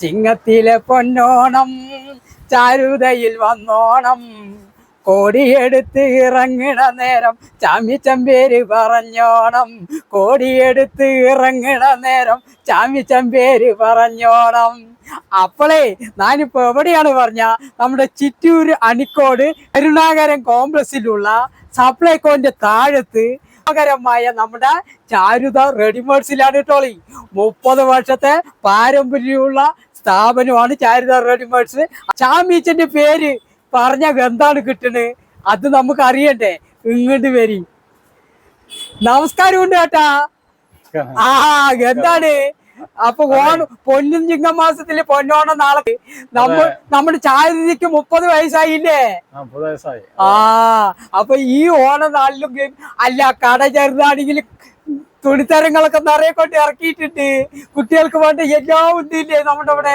ചിങ്ങത്തിലെ പൊന്നോണം ചാരുതയിൽ വന്നോണം. കോടിയെടുത്ത് ഇറങ്ങണ നേരം ചാമി ചമ്പേര് പറഞ്ഞോണം. കോടിയെടുത്ത് ഇറങ്ങണ നേരം ചാമി ചമ്പേര് പറഞ്ഞോണം. അപ്പോളേ ഞാനിപ്പോ എവിടെയാണ് പറഞ്ഞ? നമ്മുടെ ചിറ്റൂർ അണിക്കോട് കരുണാകരൻ കോംപ്ലക്സിലുള്ള സപ്ലൈകോന്റെ താഴത്ത് മനോഹരമായ നമ്മുടെ ചാരുത റെഡിമേഡ്സിലാണ് ടോളി മുപ്പത് വർഷത്തെ പാരമ്പര്യമുള്ള സ്ഥാപനമാണ് ചാരുത റെഡിമേഡ്സ് ചാമീച്ചന്റെ പേര് പറഞ്ഞ എന്താണ് കിട്ടണ്. അത് നമുക്ക് അറിയണ്ടേ ഇങ്ങോട്ട് വരി. നമസ്കാരം ഉണ്ട് കേട്ടാ ആ എന്താണ് അപ്പൊ ഓണം പൊന്നും ചിങ്ങമാസത്തിൽ പൊന്നോണം നാളെ. നമ്മൾ നമ്മുടെ ചാരുതിക്ക് മുപ്പത് വയസ്സായില്ലേ? ആ അപ്പൊ ഈ ഓണ നാളിലും അല്ല കട ചെറുതാണെങ്കിൽ തുണിത്തരങ്ങളൊക്കെ നിറയെ കൊണ്ട് ഇറക്കിയിട്ടുണ്ട്. കുട്ടികൾക്ക് വേണ്ട എല്ലാ ഉണ്ടില്ലേ നമ്മുടെ ഇവിടെ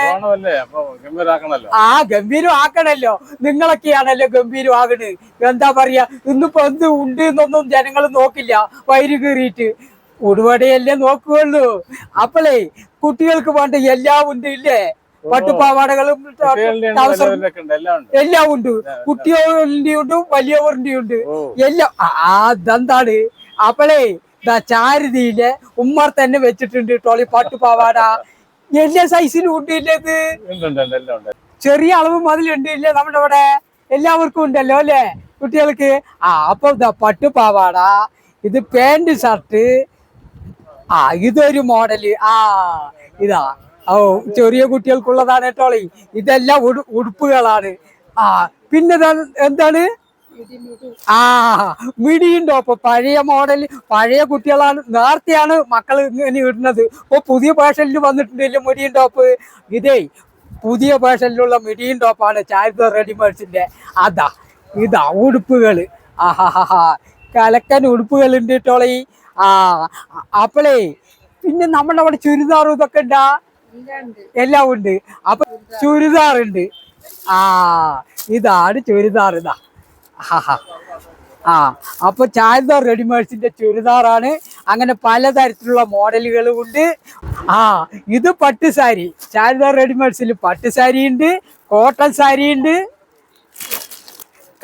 ആ ഗംഭീരം ആക്കണല്ലോ. നിങ്ങളൊക്കെയാണല്ലോ ഗംഭീരം ആകണ്. എന്താ പറയാ ഇന്നിപ്പോ എന്ത് ഉണ്ട് എന്നൊന്നും ജനങ്ങൾ നോക്കില്ല. വൈര് കീറിയിട്ട്. ഉടുവടയല്ലേ നോക്കുകയുള്ളൂ. അപ്പളേ കുട്ടികൾക്ക് വേണ്ട എല്ലാം ഉണ്ട് ഇല്ലേ? പട്ടുപാവാടകളും എല്ലാം ഉണ്ട്. കുട്ടികളുടെ ഉണ്ട്. വലിയവരുടെ ഉണ്ട് എല്ലാം അതെന്താണ് അപ്പളേ ചാരുതിയിലെ ഉമ്മർ തന്നെ വെച്ചിട്ടുണ്ട് ടോളി പാട്ടുപാവാട എല്ലാ സൈസിലും ഉണ്ട് ഇല്ലേ ഇത് ഉണ്ട് ഉണ്ട് ഉണ്ട്, എല്ലാം ഉണ്ട് ചെറിയ അളവ് മതിലുണ്ട് ഇല്ലേ നമ്മുടെ ഇവിടെ എല്ലാവർക്കും ഉണ്ടല്ലോ അല്ലേ? കുട്ടികൾക്ക്? ആ അപ്പൊ ഇതാ പട്ടുപാവാട ഇത് പാന്റ് ഷർട്ട് ആ ഇതൊരു മോഡൽ ആ ഇതാ. ഓ ചെറിയ കുട്ടികൾക്കുള്ളതാണ് കേട്ടോളി ഇതെല്ലാം ഉടുപ്പുകളാണ്. ആ പിന്നെ എന്താണ്? ആ മിടിയുണ്ടോ. അപ്പൊ പഴയ മോഡൽ പഴയ കുട്ടികളാണ് നേരത്തെയാണ് മക്കൾ ഇങ്ങനെ ഇടുന്നത്. ഇപ്പൊ പുതിയ ഫാഷനിൽ വന്നിട്ടുണ്ടല്ലോ മിടിയും ടോപ്പ്? ഇതേ പുതിയ ഫാഷനിലുള്ള മിടിയും ടോപ്പാണ് ചാരിത റെഡിമേഡ്സിന്റെ. അതാ ഇതാ ഉടുപ്പുകൾ ആഹാഹാ കലക്കൻ ഉടുപ്പുകൾ ഉണ്ട് കേട്ടോളീ ആ അപ്പളേ പിന്നെ നമ്മുടെ അവിടെ ചുരിദാറും ഇതൊക്കെ ഉണ്ടാ എല്ലാം ഉണ്ട്. അപ്പൊ ചുരിദാർ ഉണ്ട് ആ ഇതാണ് ചുരിദാർ ഇതാ. ആ അപ്പൊ ചാരിദാർ റെഡിമേഡ്സിന്റെ ചുരിദാറാണ്. അങ്ങനെ പലതരത്തിലുള്ള മോഡലുകളും ഉണ്ട്. ആ ഇത് പട്ട് സാരി. ചാരിദാർ റെഡിമേഡ്സിൽ പട്ട് സാരി ഉണ്ട് കോട്ടൺ സാരി ഉണ്ട്.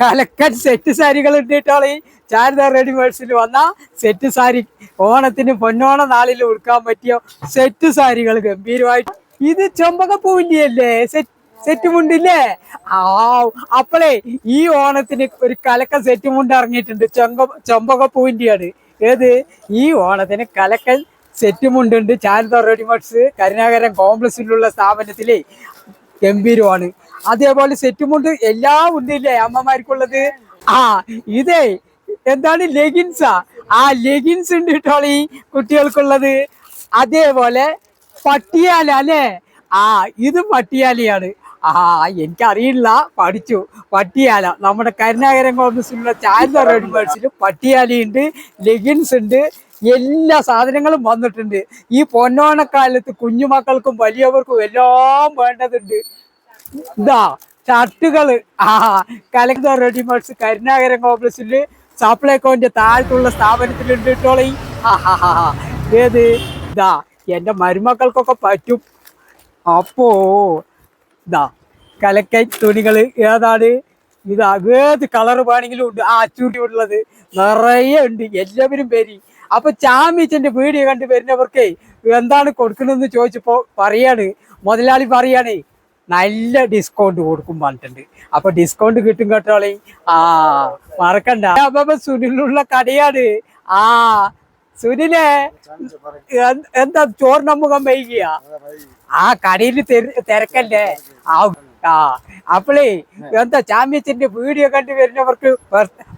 കലക്കൻ സെറ്റ് സാരികൾ ഉണ്ട് ഈ ചാരിദാ റെഡിമേഡ്സിൽ വന്ന സെറ്റ് സാരി. ഓണത്തിന് പൊന്നോണ നാളിൽ ഉടുക്കാൻ പറ്റിയ സെറ്റ് സാരികൾ ഗംഭീരമായിട്ട്. ഇത് ചെമ്പകപ്പൂവിന്റെ അല്ലേ സെറ്റ് സെറ്റ് മുണ്ടില്ലേ ആ അപ്പളേ ഈ ഓണത്തിന് ഒരു കലക്ക സെറ്റ് മുണ്ട് ഇറങ്ങിയിട്ടുണ്ട്. ചെങ്ക ചെമ്പകപ്പൂവിന്റെയാണ് ഏത്? ഈ ഓണത്തിന് കലക്കൻ സെറ്റ് മുണ്ടുണ്ട് ചാരിദാ റെഡിമേഡ്സ് കരുണാകരൻ കോംപ്ലക്സിലുള്ള സ്ഥാപനത്തിലെ ഗംഭീരമാണ്. അതേപോലെ സെറ്റുമുണ്ട് എല്ലാം ഉണ്ടില്ലേ അമ്മമാർക്കുള്ളത്? ആ ഇതേ. എന്താണ് ലെഗിൻസാ? ആ ലെഗിൻസ് ഉണ്ട് കേട്ടോളി കുട്ടികൾക്കുള്ളത്. അതേപോലെ പട്ടിയാല അല്ലേ? ആ ഇത് പട്ടിയാലയാണ്. ആ എനിക്കറിയില്ല. പഠിച്ചു. പട്ടിയാല. നമ്മുടെ കരുണാകരൻ കോൺഗ്രസിലുള്ള ചാരിത റെഡിമേഡ്സിൽ പട്ടിയാലയുണ്ട് ലെഗിൻസ് ഉണ്ട് എല്ലാ സാധനങ്ങളും വന്നിട്ടുണ്ട്. ഈ പൊന്നോണക്കാലത്ത് കുഞ്ഞുമക്കൾക്കും വലിയവർക്കും എല്ലാം വേണ്ടതുണ്ട്. ഇതാ ഷർട്ടുകൾ ആ കലക്ടർ റെഡിമേഡ്സ് കരുണാകരൻ കോംപ്ലക്സിൽ സപ്ലൈകോന്റെ താഴത്തുള്ള സ്ഥാപനത്തിലുണ്ട് കേട്ടോളി ആ ഏത്? ഇതാ എന്റെ മരുമക്കൾക്കൊക്കെ പറ്റും. അപ്പോ ഇതാ കലക്കൈ തുണികൾ ഏതാണ് ഇത് ഏത് കളർ വേണമെങ്കിലും ഉണ്ട്. ആ ചൂടിയുള്ളത് നിറയെ ഉണ്ട് എല്ലാവരും പേര് അപ്പൊ ചാമീച്ചന്റെ വീഡിയോ കണ്ട് വരുന്നവർക്ക് എന്താണ് കൊടുക്കണമെന്ന് ചോദിച്ചപ്പോ പറയാണ് മുതലാളി പറയാണ് നല്ല ഡിസ്കൗണ്ട് കൊടുക്കും പറഞ്ഞിട്ടുണ്ട്. അപ്പൊ ഡിസ്കൗണ്ട് കിട്ടും കേട്ടോളി ആ മറക്കണ്ട. സുനിലുള്ള കടയാണ്. ആ സുനിലെ എന്താ ചോറിന്റെ മുഖം വൈകിയ? ആ കടയിൽ തിരക്കല്ലേ? ആ ആ. അപ്പളേ എന്താ ചാമ്പ്യത്തിന്റെ വീഡിയോ കണ്ടു വരുന്നവർക്ക്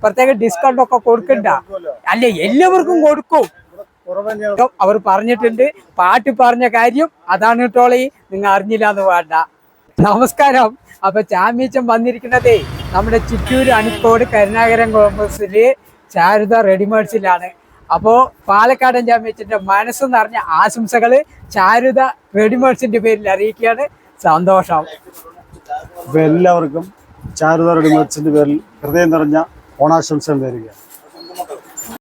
പ്രത്യേക ഡിസ്കൗണ്ട് ഒക്കെ കൊടുക്കണ്ട. അല്ലെ എല്ലാവർക്കും കൊടുക്കും. അവർ പറഞ്ഞിട്ടുണ്ട് പാട്ട് പറഞ്ഞ കാര്യം അതാണ് കേട്ടോളി നിങ്ങൾ അറിഞ്ഞില്ല എന്ന് വേണ്ട. നമസ്കാരം. അപ്പൊ ചാമ്പ്യച്ചൻ വന്നിരിക്കുന്നതേ നമ്മുടെ ചിറ്റൂര് അണിക്കോട് കരുണാകരൻ കോമ്പസിൽ ചാരുത റെഡിമേഡ്സിലാണ്. അപ്പോ പാലക്കാടൻ ചാമ്പ്യച്ചന്റെ മനസ്സ് നിറഞ്ഞ ആശംസകൾ ചാരുത റെഡിമേഡ്സിന്റെ പേരിൽ അറിയിക്കുകയാണ്. സന്തോഷം. എല്ലാവർക്കും ചാരുത റെഡിമേഡ്സിന്റെ പേരിൽ ഹൃദയം നിറഞ്ഞ ഓണാശംസകൾ നേരുകയാണ്.